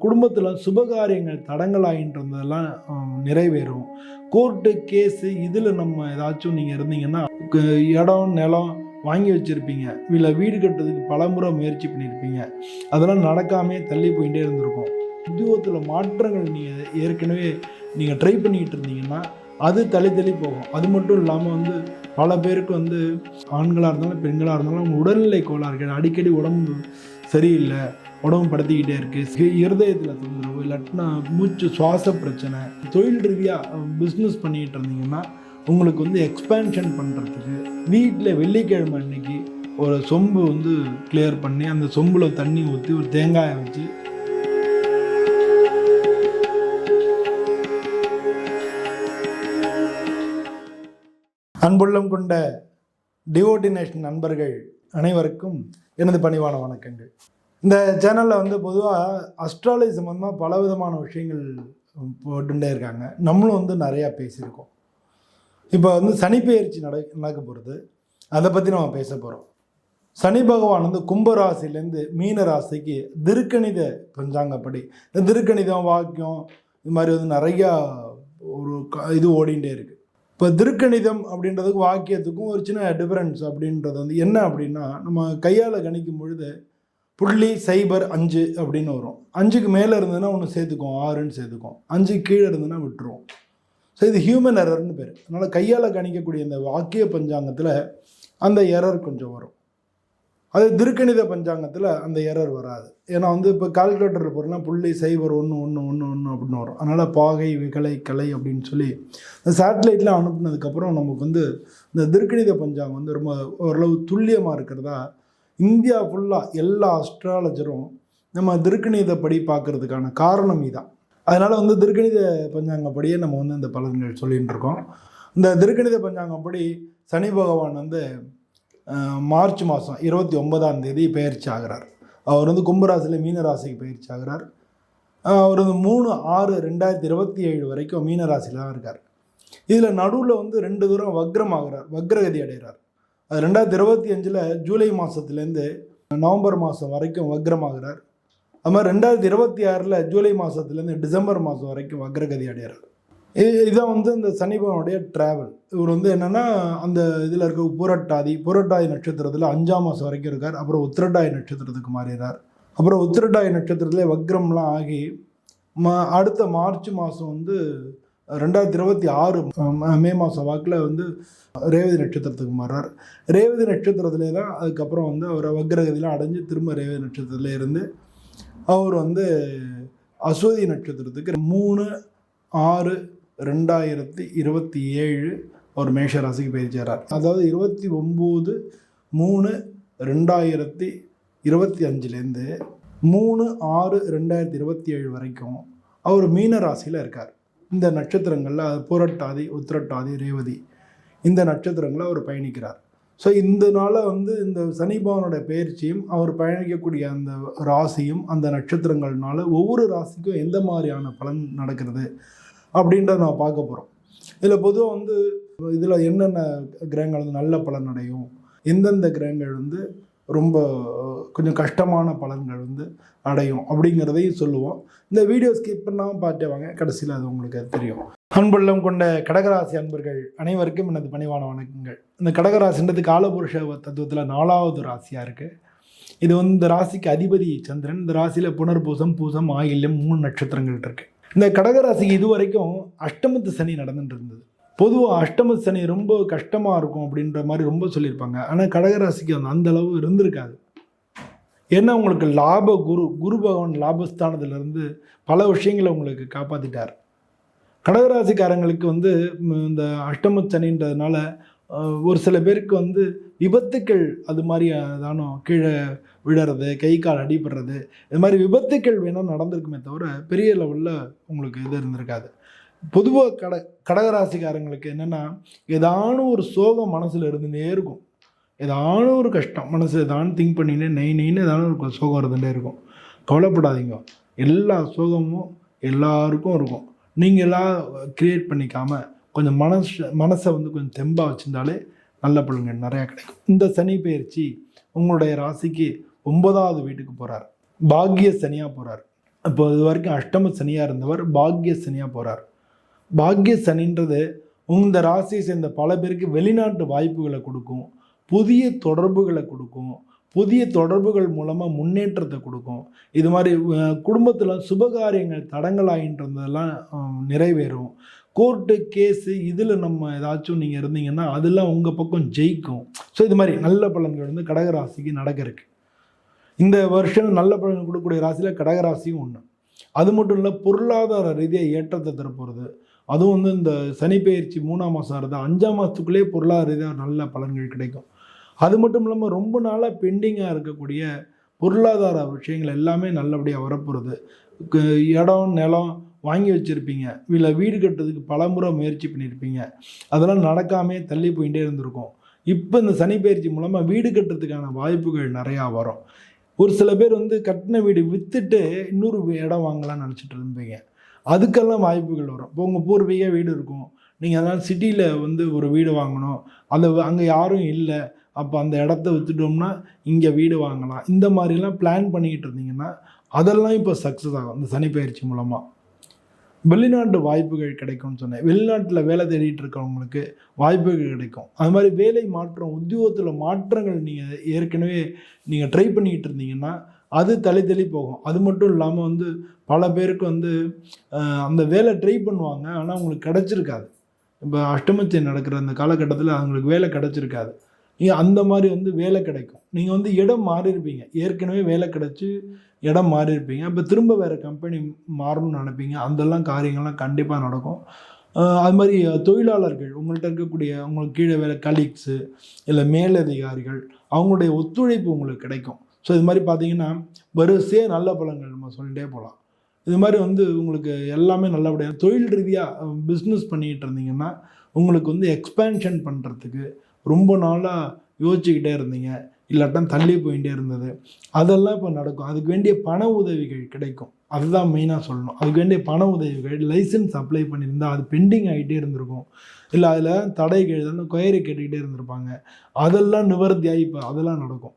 குடும்பத்தில் சுபகாரியங்கள் தடங்கலாகின்றதெல்லாம் ஹம், நிறைவேறும். கோர்ட்டு கேஸு இதில் நம்ம ஏதாச்சும் நீங்கள் இருந்தீங்கன்னா க- இடம் நிலம் வாங்கி வச்சுருப்பீங்க. இல்லை வீடு கட்டுறதுக்கு பலமுறை முயற்சி பண்ணியிருப்பீங்க அதெல்லாம் நடக்காமே தள்ளி போயிட்டே இருந்திருக்கும். உத்தியோகத்தில் மாற்றங்கள் நீங்கள் ஏற்கனவே நீங்கள் ட்ரை பண்ணிக்கிட்டு இருந்தீங்கன்னா அது தள்ளி தள்ளி போகும். அது மட்டும் இல்லாமல் வந்து பல பேருக்கு வந்து ஆண்களாக இருந்தாலும் பெண்களாக இருந்தாலும் உடல்நிலை கோளாறுகள் அடிக்கடி உடம்பு சரியில்லை. உடம்பு படுத்திக்கிட்டே இருக்குது இருதயத்தில் தொந்தரவு இல்லாட்டினா மூச்சு சுவாச பிரச்சனை தொழில் ரீதியாக பிஸ்னஸ் பண்ணிக்கிட்டு இருந்தீங்கன்னா உங்களுக்கு வந்து எக்ஸ்பேன்ஷன் பண்ணுறதுக்கு வீட்டில் வெள்ளிக்கிழமை அன்னைக்கு ஒரு சொம்பு வந்து கிளியர் பண்ணி அந்த சொம்பில் தண்ணி ஊற்றி ஒரு தேங்காயை வச்சு அன்புள்ளம் கொண்ட டிவோட்டினேஷன் நண்பர்கள் அனைவருக்கும் எனது பணிவான வணக்கங்கள். இந்த சேனலில் வந்து பொதுவாக அஸ்ட்ராலஜி சம்மந்தமாக பல விதமான விஷயங்கள் போட்டுட்டே இருக்காங்க. நம்மளும் வந்து நிறையா பேசியிருக்கோம். இப்போ வந்து சனிப்பெயர்ச்சி நட நடக்க போகிறது அதை பற்றி நம்ம பேச போகிறோம் சனி பகவான் வந்து கும்பராசிலேருந்து மீன ராசிக்கு திருக்கணித பஞ்சாங்கப்படி இந்த திருக்கணிதம் வாக்கியம் இது மாதிரி வந்து நிறையா ஒரு க- இது ஓடிண்டே இருக்குது இப்போ திருக்கணிதம் அப்படின்றதுக்கு வாக்கியத்துக்கும் ஒரு சின்ன டிஃபரன்ஸ் அப்படின்றது வந்து என்ன அப்படின்னா நம்ம கையால் கணிக்கும் பொழுது புள்ளி சைபர் அஞ்சு அப்படின்னு வரும். அஞ்சுக்கு மேலே இருந்ததுன்னா ஒன்று சேர்த்துக்கும் ஆறுன்னு சேர்த்துக்கும் அஞ்சு கீழே இருந்ததுன்னா விட்டுருவோம். ஸோ இது ஹியூமன் எரர்னு பேர். அதனால் கையால் கணிக்கக்கூடிய இந்த வாக்கிய பஞ்சாங்கத்தில் அந்த எரர் கொஞ்சம் வரும். அது திருக்கணித பஞ்சாங்கத்தில் அந்த எரர் வராது. ஏன்னா வந்து இப்போ கால்குலேட்டர் போகிறோம்னா புள்ளி சைபர் ஒன்று ஒன்று ஒன்று ஒன்று அப்படின்னு வரும். அதனால் பாகை விகலை கலை அப்படின்னு சொல்லி இந்த சேட்டலைட்லாம் அனுப்புனதுக்கப்புறம் நமக்கு வந்து இந்த திருக்கணித பஞ்சாங்கம் வந்து ரொம்ப ஓரளவு துல்லியமாக இருக்கிறதா இந்தியா ஃபுல்லாக எல்லா அஸ்ட்ராலஜரும் நம்ம திருக்கணிதப்படி பார்க்கறதுக்கான காரணம் இதான். அதனால் வந்து திருக்கணித பஞ்சாங்கப்படியே நம்ம வந்து இந்த பலன்கள் சொல்லிகிட்டு இருக்கோம். இந்த திருக்கணித பஞ்சாங்கப்படி சனி பகவான் வந்து மார்ச் மாதம் இருபத்தி ஒன்பதாம் தேதி பயிற்சி ஆகிறார். அவர் வந்து கும்பராசியில் மீன ராசிக்கு பயிற்சி ஆகிறார். அவர் வந்து மூணு ஆறு ரெண்டாயிரத்தி இருபத்தி ஏழு வரைக்கும் மீன ராசியில் தான் இருக்கார். இதில் நடுவில் வந்து ரெண்டு தூரம் வக்ரம் ஆகிறார். வக்ரகதி அடைகிறார். அது ரெண்டாயிரத்தி இருபத்தி அஞ்சில் ஜூலை மாதத்துலேருந்து நவம்பர் மாதம் வரைக்கும் வக்ரமாகிறார். அது மாதிரி ரெண்டாயிரத்தி இருபத்தி ஆறில் ஜூலை மாதத்துலேருந்து டிசம்பர் மாதம் வரைக்கும் வக்ரகதி அடைகிறார் இது- இதான் வந்து இந்த சனிபவனுடைய ட்ராவல் இவர் வந்து என்னென்னா அந்த இதில் இருக்க புரட்டாதி புரட்டாதி நட்சத்திரத்தில் அஞ்சாம் மாதம் வரைக்கும் இருக்கார். அப்புறம் உத்திரட்டாதி நட்சத்திரத்துக்கு மாறிடுறார் அப்புறம் உத்திரட்டாதி நட்சத்திரத்திலே வக்ரம்லாம் ஆகி ம அடுத்த மார்ச் மாதம் வந்து ரெண்டாயிரத்தி இருபத்தி ஆறு மே மாதம் வாக்கில் வந்து ரேவதி நட்சத்திரத்துக்கு மாறார் ரேவதி நட்சத்திரத்திலே தான் அதுக்கப்புறம் வந்து அவர் வக்ரகதியெலாம் அடைஞ்சு திரும்ப ரேவதி நட்சத்திரத்தில் இருந்து அவர் வந்து அஸ்வதி நட்சத்திரத்துக்கு மூணு ஆறு ரெண்டாயிரத்தி இருபத்தி ஏழு அவர் மேஷ ராசிக்கு பயிற்சியாரார் அதாவது இருபத்தி ஒம்பது மூணு ரெண்டாயிரத்தி இருபத்தி அஞ்சுலேருந்து மூணு ஆறு ரெண்டாயிரத்தி இருபத்தி ஏழு வரைக்கும் அவர் மீன ராசியில் இருக்கார். இந்த நட்சத்திரங்களில் அது புரட்டாதி உத்திரட்டாதி ரேவதி. இந்த நட்சத்திரங்களை அவர் பயணிக்கிறார். ஸோ இந்த வந்து இந்த சனிபவனோட பயிற்சியும் அவர் பயணிக்கக்கூடிய அந்த ராசியும் அந்த நட்சத்திரங்கள்னால ஒவ்வொரு ராசிக்கும் எந்த மாதிரியான பலன் நடக்கிறது அப்படின்றத நான் பார்க்க போகிறோம் இதில் பொதுவாக வந்து இதில் என்னென்ன கிரகங்கள் வந்து நல்ல பலன் அடையும் எந்தெந்த கிரகங்கள் வந்து ரொம்ப கொஞ்சம் கஷ்டமான பலன்கள் வந்து அடையும் அப்படிங்கிறதையும் சொல்லுவோம். இந்த வீடியோ ஸ்கிப் பண்ணாமல் பார்த்தே வாங்க. கடைசியில் அது உங்களுக்கு தெரியும். அன்புள்ளம் கொண்ட கடகராசி அன்பர்கள் அனைவருக்கும் எனது பணிவான வணக்கங்கள். இந்த கடகராசின்றது காலபுருஷ தத்துவத்தில் நாலாவது ராசியாக இருக்குது இது வந்து இந்த ராசிக்கு அதிபதி சந்திரன். இந்த ராசியில் புனர்பூசம் பூசம் ஆயில்யம் மூணு நட்சத்திரங்கள் இருக்குது இந்த கடகராசிக்கு இது வரைக்கும் அஷ்டமத்து சனி நடந்துட்டு இருந்தது. பொதுவாக அஷ்டம சனி ரொம்ப கஷ்டமாக இருக்கும் அப்படின்ற மாதிரி ரொம்ப சொல்லியிருப்பாங்க. ஆனால் கடகராசிக்கு அந்த அந்த அளவு இருந்திருக்காது. ஏன்னா உங்களுக்கு லாப குரு குரு பகவான் லாபஸ்தானத்திலிருந்து பல விஷயங்களை உங்களுக்கு காப்பாற்றிட்டார் கடகராசிக்காரங்களுக்கு வந்து இந்த அஷ்டம சனின்றதுனால ஒரு சில பேருக்கு வந்து விபத்துக்கள் அது மாதிரி தானோ கீழே விழறது கை கால் அடிபடுறது இது மாதிரி விபத்துக்கள் வேணால் நடந்திருக்குமே தவிர பெரிய லெவலில் உங்களுக்கு இது இருந்திருக்காது. பொதுவாக கட கடகராசிக்காரங்களுக்கு என்னென்னா ஏதானும் ஒரு சோகம் மனசில் இருந்துகிட்டே இருக்கும். ஏதானும் ஒரு கஷ்டம் மனசு ஏதானும் திங்க் பண்ணினே நெய் நெய்னு ஏதானும் ஒரு சோகம் இருந்துகிட்டே இருக்கும். கவலைப்படாதீங்க. எல்லா சோகமும் எல்லாருக்கும் இருக்கும். நீங்கள் எல்லாம் க்ரியேட் பண்ணிக்காமல் கொஞ்சம் மனசு மனசை வந்து கொஞ்சம் தெம்பாக வச்சுருந்தாலே நல்ல பலன்கள் நிறையா கிடைக்கும். இந்த சனி பயிற்சி உங்களுடைய ராசிக்கு ஒன்பதாவது வீட்டுக்கு போகிறார் பாக்கிய சனியாக போகிறார் இப்போ இது வரைக்கும் அஷ்டம சனியாக இருந்தவர் பாக்ய சனியாக போகிறார் பாக்கிய சனின்றது இந்த ராசியை சேர்ந்த பல பேருக்கு வெளிநாட்டு வாய்ப்புகளை கொடுக்கும் புதிய தொடர்புகளை கொடுக்கும் புதிய தொடர்புகள் மூலமாக முன்னேற்றத்தை கொடுக்கும். இது மாதிரி குடும்பத்தில் சுபகாரியங்கள் தடங்கலாகின்றதெல்லாம் நிறைவேறும். கோர்ட்டு கேஸு இதில் நம்ம ஏதாச்சும் நீங்கள் இருந்தீங்கன்னா அதெல்லாம் உங்கள் பக்கம் ஜெயிக்கும். ஸோ இது மாதிரி நல்ல பலன்கள் வந்து கடகராசிக்கு நடக்க இருக்கு இந்த வருஷம் நல்ல பலன் கொடுக்கக்கூடிய ராசியில் கடகராசியும் ஒன்று அது மட்டும் இல்லை பொருளாதார ரீதியாக ஏற்றத்தை தரப்போகிறது அதுவும் வந்து இந்த சனி மூணாம் மாதம் இருந்தால் அஞ்சாம் மாதத்துக்குள்ளேயே பொருளாதார ரீதியாக நல்ல பலன்கள் கிடைக்கும். அது மட்டும் இல்லாமல் ரொம்ப நாளாக பெண்டிங்காக இருக்கக்கூடிய பொருளாதார விஷயங்கள் எல்லாமே நல்லபடியாக வரப்போகிறது இடம் நிலம் வாங்கி வச்சுருப்பீங்க. இல்லை வீடு கட்டுறதுக்கு பலமுறை முயற்சி பண்ணியிருப்பீங்க அதெல்லாம் நடக்காமே தள்ளி போயிட்டே இருந்திருக்கும். இப்போ இந்த சனி பயிற்சி மூலமாக வீடு கட்டுறதுக்கான வாய்ப்புகள் நிறையா வரும். ஒரு சில பேர் வந்து கட்டின வீடு விற்றுட்டு இன்னொரு இடம் வாங்கலாம்னு நினச்சிட்டு இருந்தீங்க அதுக்கெல்லாம் வாய்ப்புகள் வரும். இப்போ உங்கள் பூர்வீக வீடு இருக்கும். நீங்கள் அதனால் சிட்டியில் வந்து ஒரு வீடு வாங்கணும். அந்த அங்கே யாரும் இல்லை. அப்போ அந்த இடத்த விற்றுட்டோம்னா இங்கே வீடு வாங்கலாம். இந்த மாதிரிலாம் பிளான் பண்ணிக்கிட்டு இருந்தீங்கன்னா அதெல்லாம் இப்போ சக்ஸஸ் ஆகும். இந்த சனி பயிற்சி மூலமாக வெளிநாட்டு வாய்ப்புகள் கிடைக்கும்னு சொன்னேன். வெளிநாட்டில் வேலை தேடிட்டு இருக்கவங்களுக்கு வாய்ப்புகள் கிடைக்கும். அது மாதிரி வேலை மாற்றம் உத்தியோகத்தில் மாற்றங்கள் நீங்கள் ஏற்கனவே நீங்கள் ட்ரை பண்ணிக்கிட்டு இருந்தீங்கன்னா அது தள்ளி தள்ளி போகும். அது மட்டும் இல்லாமல் வந்து பல பேருக்கு வந்து அந்த வேலை ட்ரை பண்ணுவாங்க. ஆனால் அவங்களுக்கு கிடச்சிருக்காது. இப்போ அஷ்டமச்சை நடக்கிற அந்த காலகட்டத்தில் அவங்களுக்கு வேலை கிடச்சிருக்காது. நீங்கள் அந்த மாதிரி வந்து வேலை கிடைக்கும். நீங்கள் வந்து இடம் மாறியிருப்பீங்க. ஏற்கனவே வேலை கிடச்சி இடம் மாறியிருப்பீங்க. இப்போ திரும்ப வேறு கம்பெனி மாறணும்னு நினைப்பீங்க. அதெல்லாம் காரியங்கள்லாம் கண்டிப்பாக நடக்கும். அது மாதிரி தொழிலாளர்கள் உங்கள்கிட்ட இருக்கக்கூடிய உங்களுக்கு கீழே வேலை கலீக்ஸு இல்லை மேலதிகாரிகள் அவங்களுடைய ஒத்துழைப்பு உங்களுக்கு கிடைக்கும். ஸோ இது மாதிரி பார்த்தீங்கன்னா வரிசையே நல்ல பலன்கள் நம்ம சொல்லிகிட்டே போகலாம் இது மாதிரி வந்து உங்களுக்கு எல்லாமே நல்லபடியாக தொழில் ரீதியாக பிஸ்னஸ் பண்ணிக்கிட்டு இருந்தீங்கன்னா உங்களுக்கு வந்து எக்ஸ்பேன்ஷன் பண்ணுறதுக்கு ரொம்ப நாளாக யோசிச்சுக்கிட்டே இருந்தீங்க. இல்லாட்டம் தள்ளி போயிட்டே இருந்தது. அதெல்லாம் இப்போ நடக்கும். அதுக்கு வேண்டிய பண உதவிகள் கிடைக்கும். அதுதான் மெயினாக சொல்லணும். அதுக்கு வேண்டிய பண உதவிகள் லைசன்ஸ் அப்ளை பண்ணியிருந்தால் அது பெண்டிங் ஆகிட்டே இருந்திருக்கும். இல்லை அதில் தடைகள் இதெல்லாம் கொயரி கேட்டுக்கிட்டே இருந்திருப்பாங்க. அதெல்லாம் நிவர்த்தியாகி இப்போ அதெல்லாம் நடக்கும்.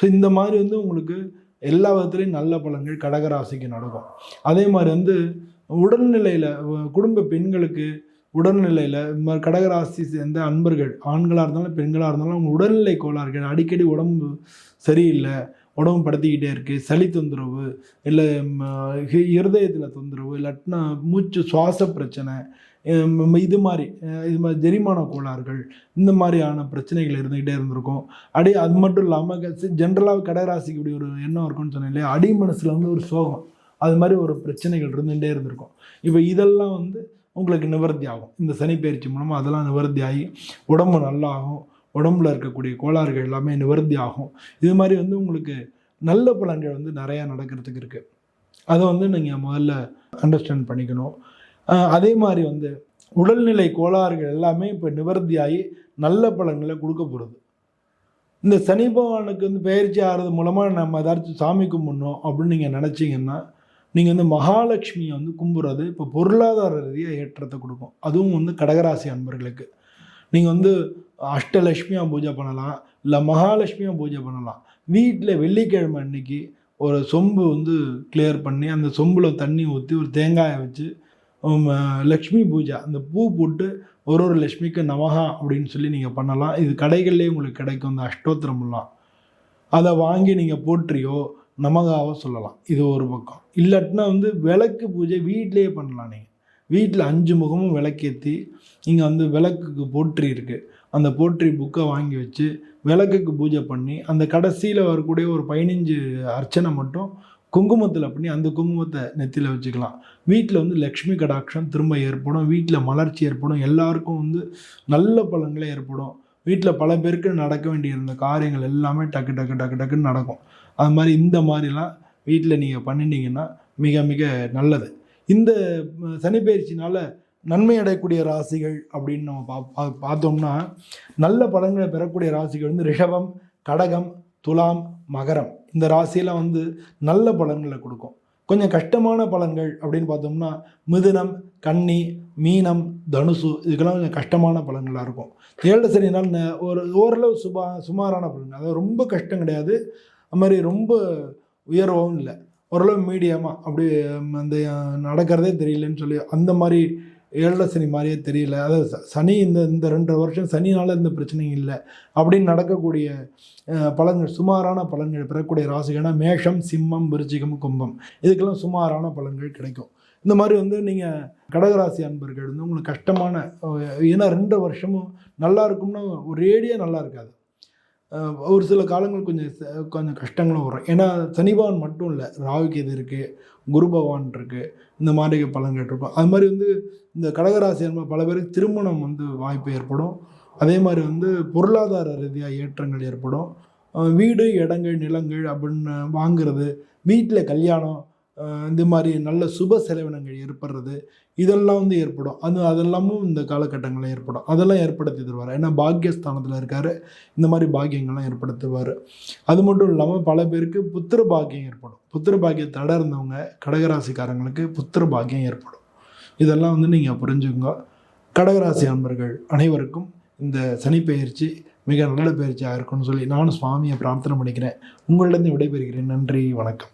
ஸோ இந்த மாதிரி வந்து உங்களுக்கு எல்லா விதத்துலேயும் நல்ல பலன்கள் கடகராசிக்கு நடக்கும். அதே மாதிரி வந்து உடல்நிலையில் குடும்ப பெண்களுக்கு உடல்நிலையில் இந்த மாதிரி கடகராசி சேர்ந்த அன்பர்கள் ஆண்களாக இருந்தாலும் பெண்களாக இருந்தாலும் அவங்க உடல்நிலை கோளாறுகள் அடிக்கடி உடம்பு சரியில்லை உடம்பு படுத்திக்கிட்டே இருக்குது சளி தொந்தரவு இல்லை இருதயத்தில் தொந்தரவு இல்லாட்டினா மூச்சு சுவாச பிரச்சனை இது மாதிரி இது மாதிரி ஜெரிமான கோளாறுகள் இந்த மாதிரியான பிரச்சனைகள் இருந்துக்கிட்டே இருந்திருக்கும். அடி அது மட்டும் இல்லாமல் ஜென்ரலாக கடகராசிக்கு இப்படி ஒரு எண்ணம் இருக்கும்னு சொன்னேன் இல்லையா? அடி மனசில் வந்து ஒரு சோகம். அது மாதிரி ஒரு பிரச்சனைகள் இருந்துகிட்டே இருந்திருக்கும். இப்போ இதெல்லாம் வந்து உங்களுக்கு நிவர்த்தி ஆகும். இந்த சனி பயிற்சி மூலமாக அதெல்லாம் நிவர்த்தி ஆகி உடம்பு நல்லாகும். உடம்புல இருக்கக்கூடிய கோளாறுகள் எல்லாமே நிவர்த்தி ஆகும். இது மாதிரி வந்து உங்களுக்கு நல்ல பலன்கள் வந்து நிறையா நடக்கிறதுக்கு இருக்குது அதை வந்து நீங்கள் முதல்ல அண்டர்ஸ்டாண்ட் பண்ணிக்கணும். அதே மாதிரி வந்து உடல்நிலை கோளாறுகள் எல்லாமே இப்போ நிவர்த்தியாகி நல்ல பலன்களை கொடுக்க போகிறது இந்த சனி பகவானுக்கு வந்து பயிற்சி ஆகிறது மூலமாக நம்ம ஏதாச்சும் சாமி கும்பிடணும் அப்படின்னு நீங்கள் நினச்சிங்கன்னா நீங்கள் வந்து மகாலட்சுமியை வந்து கும்பிட்றது இப்போ பொருளாதார ரீதியாக ஏற்றத்தை கொடுக்கும். அதுவும் வந்து கடகராசி அன்பர்களுக்கு. நீங்கள் வந்து அஷ்டலட்சுமியாக பூஜை பண்ணலாம் இல்லை மகாலட்சுமியாக பூஜை பண்ணலாம். வீட்டில் வெள்ளிக்கிழமை அன்னைக்கு ஒரு சொம்பு வந்து கிளியர் பண்ணி அந்த சொம்பில் தண்ணி ஊற்றி ஒரு தேங்காயை வச்சு லக்ஷ்மி பூஜை. அந்த பூ போட்டு ஒரு ஒரு லக்ஷ்மிக்கு நமகா அப்படின்னு சொல்லி நீங்கள் பண்ணலாம். இது கடைகள்லேயே உங்களுக்கு கிடைக்கும். அந்த அஷ்டோத்திரம்லாம். அதை வாங்கி நீங்கள் போற்றியோ நமகாவோ சொல்லலாம். இது ஒரு பக்கம். இல்லாட்டினா வந்து விளக்கு பூஜை வீட்டிலேயே பண்ணலாம் நீங்கள் வீட்டில் அஞ்சு முகமும் விளக்கேற்றி நீங்கள் வந்து விளக்குக்கு போற்றி இருக்குது அந்த போற்றி புக்கை வாங்கி வச்சு விளக்குக்கு பூஜை பண்ணி அந்த கடைசியில் வரக்கூடிய ஒரு பதினஞ்சு அர்ச்சனை மட்டும் குங்குமத்தில் பண்ணி அந்த குங்குமத்தை நெத்தியில் வச்சுக்கலாம். வீட்டில் வந்து லக்ஷ்மி கடாட்சம் திரும்ப ஏற்படும். வீட்டில் மலர்ச்சி ஏற்படும். எல்லாருக்கும் வந்து நல்ல பலன்களே ஏற்படும். வீட்டில் பல பேருக்கு நடக்க வேண்டியிருந்த காரியங்கள் எல்லாமே டக்கு டக்கு டக்கு டக்குன்னு நடக்கும். அது மாதிரி இந்த மாதிரிலாம் வீட்டில் நீங்கள் பண்ணிட்டீங்கன்னா மிக மிக நல்லது. இந்த சனிப்பயிற்சினால் நன்மை அடையக்கூடிய ராசிகள் அப்படின்னு நம்ம பா பா- பார்த்தோம்னா நல்ல பலன்களை பெறக்கூடிய ராசிகள் வந்து ரிஷபம் கடகம் துலாம் மகரம். இந்த ராசியெல்லாம் வந்து நல்ல பலன்களை கொடுக்கும். கொஞ்சம் கஷ்டமான பலன்கள் அப்படின்னு பார்த்தோம்னா மிதுனம் கன்னி மீனம் தனுசு இதுக்கெல்லாம் கொஞ்சம் கஷ்டமான பலன்களாக இருக்கும். ஏழு சனினால் ஒரு ஓரளவு சுபா சுமாரான பலன் அதாவது ரொம்ப கஷ்டம் கிடையாது. அது மாதிரி ரொம்ப உயர்வும் இல்லை. ஓரளவு மீடியமாக அப்படியே அந்த நடக்கிறதே தெரியலன்னு சொல்லி அந்த மாதிரி ஏழரை சனி மாதிரியே தெரியல. அதாவது ச- சனி இந்த இந்த ரெண்டு வருஷம் சனினால் இந்த பிரச்சனையும் இல்லை. அப்படின்னு நடக்கக்கூடிய பலன்கள் சுமாரான பலன்கள் பெறக்கூடிய ராசிகள்னா மேஷம் சிம்மம் விருச்சிகம் கும்பம். இதுக்கெல்லாம் சுமாரான பலன்கள் கிடைக்கும். இந்த மாதிரி வந்து நீங்கள் கடகராசி அன்பர்கள் வந்து உங்களுக்கு கஷ்டமான ஏன்னா ரெண்டு வருஷமும் நல்லா இருக்கும்னா ஒரேடியாக நல்லா இருக்காது. ஒரு சில காலங்கள் கொஞ்சம் கொஞ்சம் கஷ்டங்களும் வரும். ஏன்னா சனி பகவான் மட்டும் இல்லை ராகுக்கு இது இருக்குது குரு பகவான் இருக்குது இந்த மாதிரி பலன்கள் இருக்கும். அது மாதிரி வந்து இந்த கடகராசி பல பேருக்கு திருமணம் வந்து வாய்ப்பு ஏற்படும். அதே மாதிரி வந்து பொருளாதார ரீதியாக ஏற்றங்கள் ஏற்படும். வீடு இடங்கள் நிலங்கள் அப்படின்னு வாங்குறது வீட்டில் கல்யாணம் இந்த மாதிரி நல்ல சுப செலவினங்கள் ஏற்படுறது இதெல்லாம் வந்து ஏற்படும். அது அதெல்லாமும் இந்த காலகட்டங்களில் ஏற்படும். அதெல்லாம் ஏற்படுத்தி தருவார். ஏன்னா பாக்கியஸ்தானத்தில் இருக்கார். இந்த மாதிரி பாக்கியங்கள்லாம் ஏற்படுத்துவார். அது மட்டும் இல்லாமல் பல பேருக்கு புத்திர பாக்கியம் ஏற்படும். புத்திர பாக்கியம் தடை இருந்தவங்க கடகராசிக்காரங்களுக்கு புத்திர பாக்கியம் ஏற்படும். இதெல்லாம் வந்து நீங்கள் புரிஞ்சுக்கோங்க. கடகராசி அன்பர்கள் அனைவருக்கும் இந்த சனிப்பெயர்ச்சி மிக நல்ல பயிற்சியாக இருக்கும்னு சொல்லி நானும் சுவாமியை பிரார்த்தனை பண்ணிக்கிறேன். உங்களிடம் விடைபெறுகிறேன். நன்றி வணக்கம்.